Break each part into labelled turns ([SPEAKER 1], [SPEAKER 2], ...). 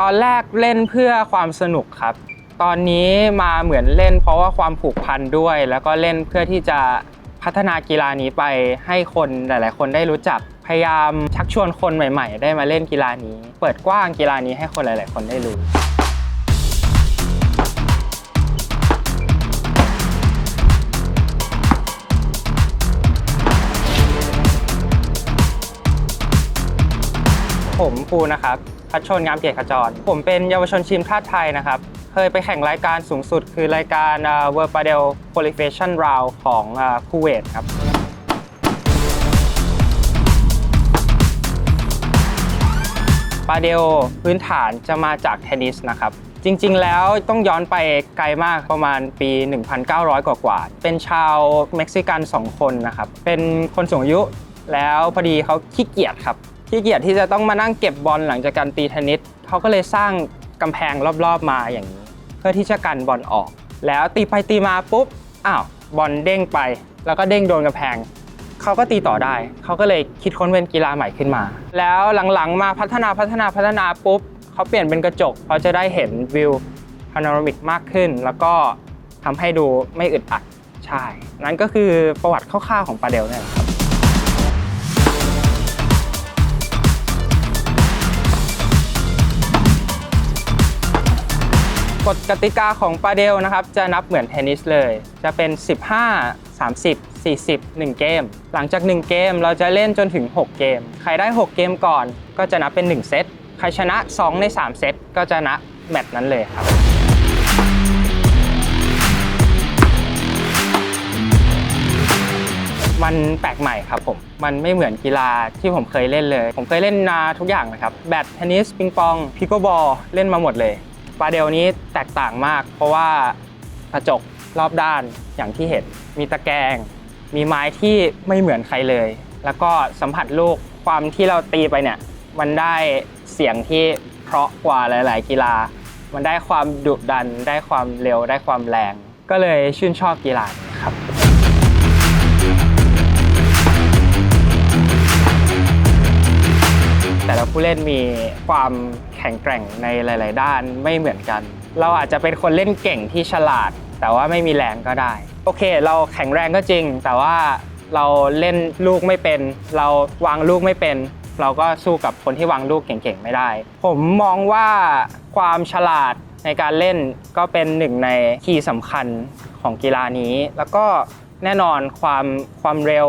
[SPEAKER 1] ตอนแรกเล่นเพื่อความสนุกครับ ตอนนี้มาเหมือนเล่น เพราะว่าความผูกพันด้วย แล้วก็เล่นเพื่อที่จะพัฒนากีฬานี้ไปให้คนหลาย ๆ คนได้รู้จักพยายามชักชวนคนใหม่ ๆ ได้มาเล่นกีฬานี้ เปิดกว้างกีฬานี้ให้คนหลาย ๆ คนได้รู้ผมปูนะครับ พัชชนงามเกียรติขจร ผมเป็นเยาวชนทีมชาติไทยนะครับ เคยไปแข่งรายการสูงสุด คือรายการเอ่อ World Padel Qualification Round ของคูเวตครับปาเดลพื้นฐานจะมาจากเทนนิสนะครับจริง ๆ แล้วต้องย้อนไปไกลมากประมาณปี 1,900 กว่าๆเป็นชาวเม็กซิกัน 2 คนนะครับ เป็นคนสูงอายุแล้วพอดีเขาขี้เกียจครับ ขี้เกียจที่จะต้องมานั่งเก็บบอลหลังจากการตีเทนนิสเขาก็เลยสร้างกำแพงรอบๆมาอย่างนี้ เพื่อที่จะกันบอลออก แล้วตีไปตีมาปุ๊บอ้าวบอลเด้งไป แล้วก็เด้งโดนกำแพงเขาก็ตีต่อได้ เขาก็เลยคิดค้นเป็นกีฬาใหม่ขึ้นมา แล้วหลังๆมาพัฒนาพัฒนาพัฒนาปุ๊บเขาเปลี่ยนเป็นกระจกเขาจะได้เห็นวิวพาโนรามิกมากขึ้น แล้วก็ทำให้ดูไม่อึดอัดใช่ นั่นก็คือประวัติคร่าวๆของปาเดลเนี่ยแหละครับ กฎกติกาของปาเดลนะครับจะนับเหมือนเทนนิสเลย จะเป็น 15 30 40 1 เกม หลังจาก 1 เกมเราจะเล่นจนถึง 6 เกม ใครได้ 6 เกมก่อนก็จะนับเป็น 1 เซต ใครชนะ 2 ใน 3 เซตก็จะนะแมตช์นั้นเลยครับมันแปลกใหม่ครับผม มันไม่เหมือนกีฬาที่ผมเคยเล่นเลย ผมเคยเล่นนาทุกอย่างนะครับ แบดเทนนิส ปิงปอง พิโกบอล เล่นมาหมดเลย ปาเดลนี้แตกต่างมาก เพราะว่ากระจกรอบด้านอย่างที่เห็นมีตะแกรงมีไม้ที่ไม่เหมือนใครเลย แล้วก็สัมผัสลูกความที่เราตีไปเนี่ย มันได้เสียงที่เพราะกว่าหลาย ๆ กีฬา มันได้ความดุดัน ได้ความเร็ว ได้ความแรง ก็เลยชื่นชอบกีฬานะครับแต่ละผู้เล่นมีความ ข็งแกร่งในหลาย ๆ ด้านไม่เหมือนกัน เราอาจจะเป็นคนเล่นเก่งที่ฉลาด แต่ว่าไม่มีแรงก็ได้ โอเค เราแข็งแรงก็จริง แต่ว่าเราเล่นลูกไม่เป็น เราวางลูกไม่เป็น เราก็สู้กับคนที่วางลูกเก่ง ๆ ไม่ได้ ผมมองว่าความฉลาดในการเล่นก็เป็นหนึ่งในคีย์สำคัญของกีฬานี้ แล้วก็แน่นอนความความเร็ว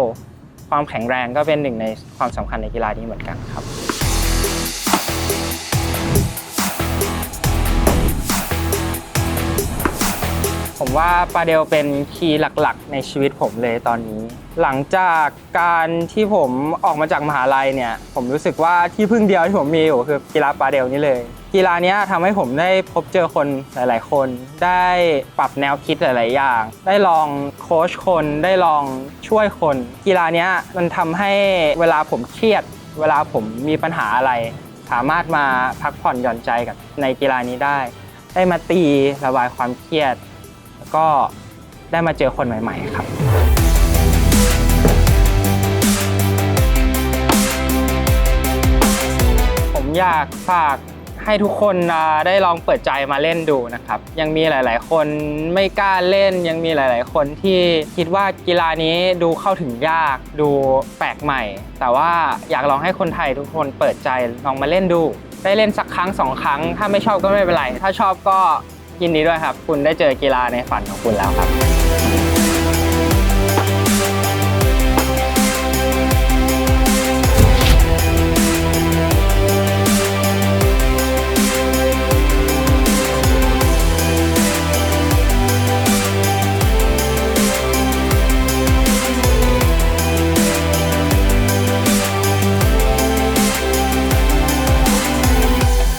[SPEAKER 1] ความแข็งแรงก็เป็นหนึ่งในความสำคัญในกีฬานี้เหมือนกันครับ ผมว่าปาเดลเป็นคีย์หลักๆ ในชีวิตผมเลยตอนนี้ หลังจากการที่ผมออกมาจากมหาลัยเนี่ย ผมรู้สึกว่าที่พึ่งเดียวที่ผมมีอยู่คือกีฬาปาเดลนี่เลย กีฬานี้ทำให้ผมได้พบเจอคนหลาย ๆ คน ได้ปรับแนวคิดหลาย ๆ อย่าง ได้ลองโค้ชคนได้ลองช่วยคน กีฬานี้มันทำให้เวลาผมเครียด เวลาผมมีปัญหาอะไร สามารถมาพักผ่อนหย่อนใจกับในกีฬานี้ได้ ได้มาตีระบายความเครียด ก็ได้มาเจอคนใหม่ ๆ ครับ ผมอยากฝากให้ทุกคนได้ลองเปิดใจมาเล่นดูนะครับ ยังมีหลาย ๆ คนไม่กล้าเล่น ยังมีหลาย ๆ คนที่คิดว่ากีฬานี้ดูเข้าถึงยาก ดูแปลกใหม่ แต่ว่าอยากลองให้คนไทยทุกคนเปิดใจลองมาเล่นดู ได้เล่นสักครั้งสองครั้ง ถ้าไม่ชอบก็ไม่เป็นไร ถ้าชอบก็ ยินดีด้วยครับ คุณได้เจอกีฬาในฝันของคุณแล้วครับ